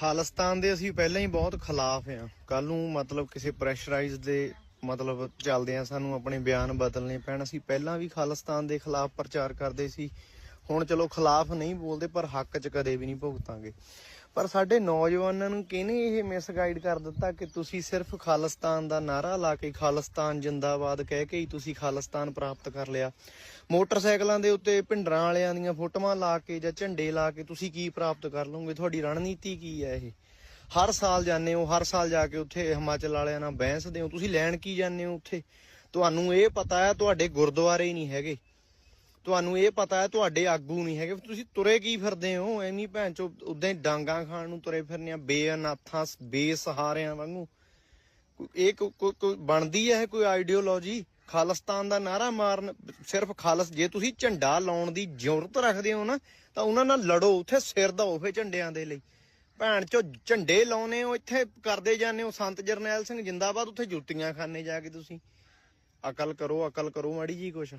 ਖਾਲਿਸਤਾਨ ਦੇ ਅਸੀਂ ਪਹਿਲਾਂ ਹੀ ਬਹੁਤ ਖਿਲਾਫ ਆ ਕੱਲ ਨੂੰ ਮਤਲਬ ਕਿਸੇ ਪ੍ਰੈਸ਼ਰਾਈਜ਼ ਦੇ ਮਤਲਬ ਚੱਲਦੇ ਆ ਸਾਨੂੰ ਆਪਣੇ ਬਿਆਨ ਬਦਲਨੇ ਪੈਣ। ਅਸੀਂ ਪਹਿਲਾਂ ਵੀ ਖਾਲਿਸਤਾਨ ਦੇ ਖਿਲਾਫ ਪ੍ਰਚਾਰ ਕਰਦੇ ਸੀ। ਹੁਣ ਚਲੋ ਖਿਲਾਫ ਨਹੀਂ ਬੋਲਦੇ, ਪਰ ਹੱਕ 'ਚ ਕਦੇ ਵੀ ਨਹੀਂ ਭੁਗਤਾਂਗੇ। ਪਰ ਸਾਡੇ ਨੌਜਵਾਨਾਂ ਨੂੰ ਕਿਹਨੇ ਇਹ ਮਿਸਗਾਈਡ ਕਰ ਦਿੱਤਾ ਕਿ ਤੁਸੀਂ ਸਿਰਫ ਖਾਲਿਸਤਾਨ ਦਾ ਨਾਰਾ ਲਾ ਕੇ ਖਾਲਿਸਤਾਨ ਜਿੰਦਾਬਾਦ ਕਹਿ ਕੇ ਹੀ ਤੁਸੀਂ ਖਾਲਿਸਤਾਨ ਪ੍ਰਾਪਤ ਕਰ ਲਿਆ? ਮੋਟਰਸਾਈਕਲਾਂ ਦੇ ਉੱਤੇ ਭਿੰਡਰਾਂ ਵਾਲਿਆਂ ਦੀਆਂ ਫੋਟੋਆਂ ਲਾ ਕੇ ਜਾਂ ਝੰਡੇ ਲਾ ਕੇ ਤੁਸੀਂ ਕੀ ਪ੍ਰਾਪਤ ਕਰ ਲਓਗੇ? ਤੁਹਾਡੀ ਰਣਨੀਤੀ ਕੀ ਹੈ ਇਹ? ਹਰ ਸਾਲ ਜਾਂਦੇ ਹੋ, ਹਰ ਸਾਲ ਜਾ ਕੇ ਉੱਥੇ ਹਿਮਾਚਲ ਵਾਲਿਆਂ ਨਾਲ ਬਹਿਸਦੇ ਹੋ। ਤੁਸੀਂ ਲੈਣ ਕੀ ਜਾਂਦੇ ਹੋ ਉੱਥੇ? ਤੁਹਾਨੂੰ ਇਹ ਪਤਾ ਹੈ, ਤੁਹਾਡੇ ਗੁਰਦੁਆਰੇ ਹੀ ਨਹੀਂ ਹੈਗੇ। ਤੁਹਾਨੂੰ ਇਹ ਪਤਾ ਹੈ, ਤੁਹਾਡੇ ਆਗੂ ਨਹੀਂ ਹੈਗੇ। ਤੁਸੀਂ ਤੁਰੇ ਕੀ ਫਿਰਦੇ ਹੋ? ਐਵੇਂ ਭੈਣ ਚੋ, ਉਦਾਂ ਹੀ ਡਾਂਗਾ ਖਾਣ ਨੂੰ ਤੁਰੇ ਫਿਰਨੇ ਆ, ਬੇਅਨਾਥਾਂ, ਬੇਸਹਾਰਿਆਂ ਵਾਂਗੂ। ਇਹ ਕੋਈ ਬਣਦੀ ਹੈ ਕੋਈ ਆਈਡੀਓਲੋਜੀ? ਖਾਲਿਸਤਾਨ ਦਾ ਨਾਰਾ ਮਾਰਨ, ਸਿਰਫ ਖਾਲਸ, ਜੇ ਤੁਸੀਂ ਝੰਡਾ ਲਾਉਣ ਦੀ ਜ਼ਰੂਰਤ ਰੱਖਦੇ ਹੋ ਨਾ, ਤਾਂ ਉਹਨਾਂ ਨਾਲ ਲੜੋ, ਉੱਥੇ ਸਿਰ ਦਓ ਫੇ ਝੰਡਿਆਂ ਦੇ ਲਈ। ਭੈਣ ਚੋ, ਝੰਡੇ ਲਾਉਨੇ ਹੋ ਇੱਥੇ ਕਰਦੇ ਜਾਂਦੇ ਹੋ, ਸੰਤ ਜਰਨੈਲ ਸਿੰਘ ਜਿੰਦਾਬਾਦ, ਉੱਥੇ ਜੁੱਤੀਆਂ ਖਾਣੇ ਜਾ ਕੇ ਤੁਸੀਂ। ਅਕਲ ਕਰੋ ਅਕਲ ਕਰੋ ਮਾੜੀ ਜੀ ਕੁਛ।